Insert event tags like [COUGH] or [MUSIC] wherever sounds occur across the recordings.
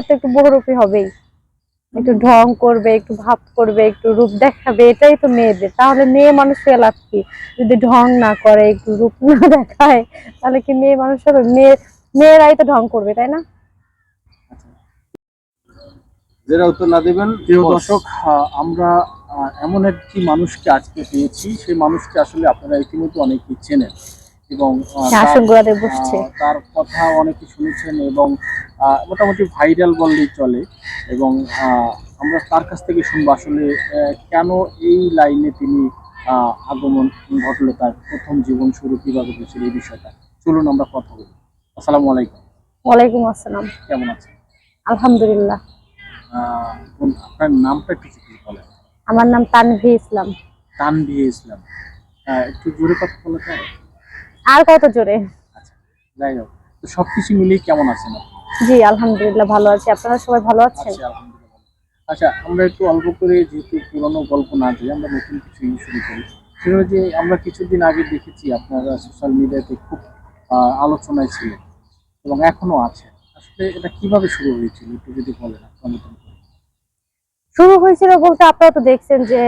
তো একটু বহুরূপী হবেই। একটু ঢং করবে একটু ভাব করবে একটু রূপ দেখাবে এটাই তো মেয়েদের। তাহলে মেয়ে মানুষ হয়ে লাভ কি? যদি ঢং না করে একটু রূপ না [LAUGHS] দেখায় তাহলে কি মেয়ে মানুষ হবে? মেয়ে মেয়েরাই তো ঢং করবে তাই না? যারা উত্তর না দেবেন প্রিয় দর্শক আমরা এমন একটি মানুষকে আজকে পেয়েছি। সেই মানুষকে আসলে আপনারা ইতিমধ্যে অনেকেই চেনেন। এবং তার- কথা অনেকে শুনেছেন এবং মোটামুটি ভাইরাল বললেই চলে এবং আমরা তার কাছ থেকে শুনব আসলে কেন এই লাইনে তিনি আগমন ঘটলো তার প্রথম জীবন শুরু কীভাবে হয়েছিল এই বিষয়টা। চলুন আমরা কথা বলি। আসসালামু আলাইকুম। ওয়ালাইকুম আসসালাম। কেমন আছেন? আলহামদুলিল্লাহ। আপনার নামটা একটু যদি বলেন। আমার নাম তানভি ইসলাম। তানভি ইসলাম। একটু জোরে কথা বলা আর কত জোরে? আচ্ছা যাই হোক। তো সবকিছু মিলিয়ে কেমন আছেন আপনি? জি আলহামদুলিল্লাহ ভালো আছি। আপনারা সবাই ভালো আছেন? আচ্ছা আমরা একটু অল্প করে যেহেতু পুরোনো গল্প না দিয়ে আমরা নতুন কিছু শুরু করি সেটা যে আমরা কিছুদিন আগে দেখেছি আপনারা সোশ্যাল মিডিয়াতে খুব আলোচনায় ছিলেন এবং এখনও আছে আসলে এটা কীভাবে শুরু হয়েছিল একটু যদি বলেন। শুরু হয়েছিল বলতে আপনারা তো দেখছেন যে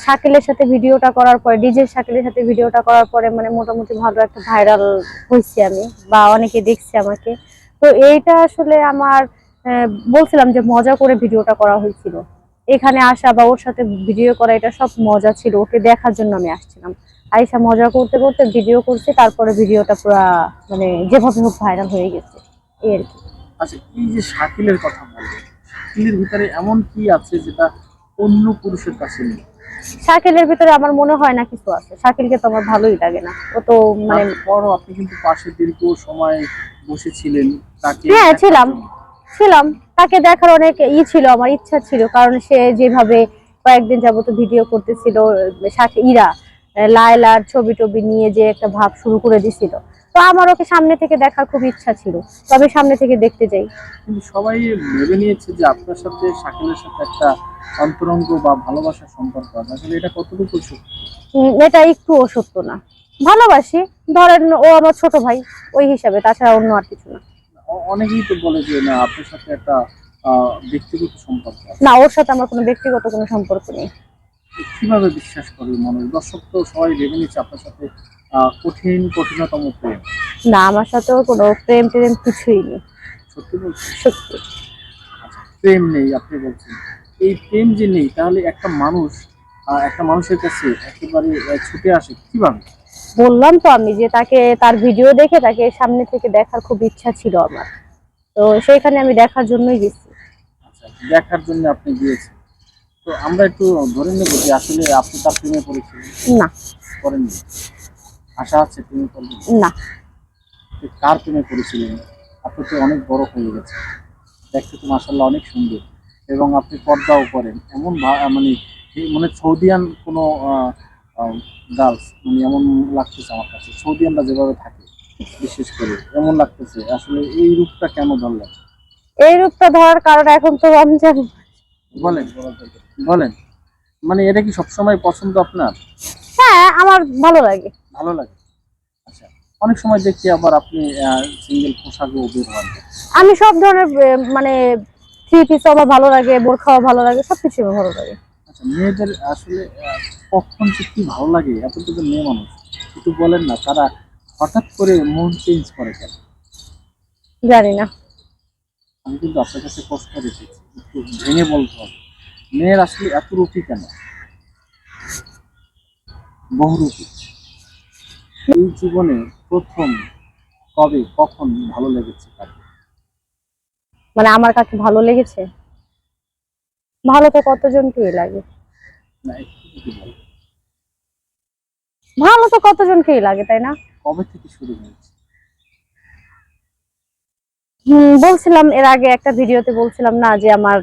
শাকিলের সাথে ভিডিওটা করার পরে ডিজে শাকিলের সাথে ভিডিওটা করার পরে মানে মোটামুটি ভালো একটা ভাইরাল হয়েছি আমি বা অনেকে দেখছে আমাকে। তো এইটা আসলে আমার বলছিলাম যে মজা করে ভিডিওটা করা হয়েছিল। এখানে আসা বা ওর সাথে ভিডিও করা, এটা সব মজা ছিল। ওকে দেখার জন্য আমি আসছিলাম। আইসা মজা করতে করতে ভিডিও করছি, তারপরে ভিডিওটা পুরা মানে যেভাবে হোক ভাইরাল হয়ে গেছে। এই আর কি। আচ্ছা এই যে শাকিলের কথা বললেন, শাকিলের ভিতরে এমন কি আছে যেটা অন্য পুরুষের কাছে নেই? শাকিলের ভিতরে আমার মনে হয় না কিছু আছে। শাকিলকে তো আমার ভালোই লাগে না। ও তো মানে তারপরও আপনি কিন্তু পাশে দীর্ঘ সময় বসেছিলেন। তাকে হ্যাঁ, ছিলাম। ছিলাম। তাকে দেখার অনেক ই ছিল আমার ইচ্ছা ছিল। কারণ সে যেভাবে কয়েকদিন যাবত ভিডিও করতেছিল সাথে ইরা লায়লার ছবি টবি নিয়ে যে একটা ভাব শুরু করে দিছিল। তো আমার ওকে সামনে থেকে দেখার খুব ইচ্ছা ছিল। তবে সামনে থেকে দেখতে যাই। সবাই ভেবে নিয়েছে যে আপনার সাথে শাকিলের সাথে একটা অন্তরঙ্গ বা ভালোবাসার সম্পর্ক আছে। আসলে এটা কতটুকু এটা একটু সত্য না। ভালোবাসি। ধরেন ও আমার ছোট ভাই ওই হিসাবে তাছাড়া অন্য আর কিছু না। অনেকেই তো বলে যে না আপনার সাথে একটা ব্যক্তিগত সম্পর্ক না ওর সাথে আমার কোনো ব্যক্তিগত কোনো সম্পর্ক নেই। কীভাবে বিশ্বাস করবে মানুষ দর্শক তো সবাই ভেবে নিচ্ছে আপনার সাথে কঠিন কঠিনতম প্রেম? না আমার সাথেও কোনো প্রেম টেম কিছুই নেই। সত্যি বলছি? সত্যি। আচ্ছা, প্রেম নেই আপনি বলছেন। এই প্রেম যে নেই তাহলে একটা মানুষ একটা মানুষের কাছে একেবারে ছুটে আসে কীভাবে? বললাম তো আমি যে তাকে তার ভিডিও দেখে তাকে সামনে থেকে দেখার খুব ইচ্ছা ছিল আমার। তো সেইখানে আমি দেখার জন্যই গেছি। আচ্ছা দেখার জন্য আপনি গিয়েছেন। তো আমরা একটু ধরে নেব যে আসলে আপনি তার প্রেমে পড়েছিলেন? না। করেননি? আশা আছে প্রেমে পড়বেন না। কার প্রেমে পড়েছিলেন? আপনি তো অনেক বড় হয়ে গেছে দেখতে তো মাসাল্লাহ অনেক সুন্দর। এবং আপনি পর্দাও করেন এমন মানে মানে সৌদিয়ান কোনো গার্লস মানে এমন লাগতেছে আমার কাছে। সৌদিয়ানরা যেভাবে থাকে বিশেষ করে এমন লাগতেছে। আসলে এই রূপটা কেন ধরলেন? এই রূপটা ধরার কারণ এখন তো রমজান। বলেন বলেন। মানে এটা কি সবসময় পছন্দ আপনার? হ্যাঁ আমার ভালো লাগে। ভালো লাগে। আচ্ছা অনেক সময় দেখি আবার আপনি সিঙ্গেল পোশাকেও বের হন। আমি সব ধরনের মানে থ্রি পিসও আমার ভালো লাগে বোরখাও ভালো লাগে সবকিছু আমার ভালো লাগে। আচ্ছা মেয়েদের আসলে কখন যে কি ভালো লাগে এত তো মেয়ে মানুষ। একটু বলেন না তারা হঠাৎ করে মন চেঞ্জ করে কেন? জানি না। আমি কিন্তু আপনার কাছে প্রশ্ন রেখেছি একটু ভেঙে বলতে হবে। মেয়ের আসলে এত রূপী কেন? বহুরূপী এই জীবনে প্রথম কবে কখন ভালো লেগেছে তাকে? মানে আমার কাছে ভালো লেগেছে? ভালো তো কতজনকেই লাগে। ভালো তো কতজনকেই লাগে তাই না? কবে থেকে শুরু হয়েছে? হুম বলছিলাম এর আগে একটা ভিডিওতে বলছিলাম না যে আমার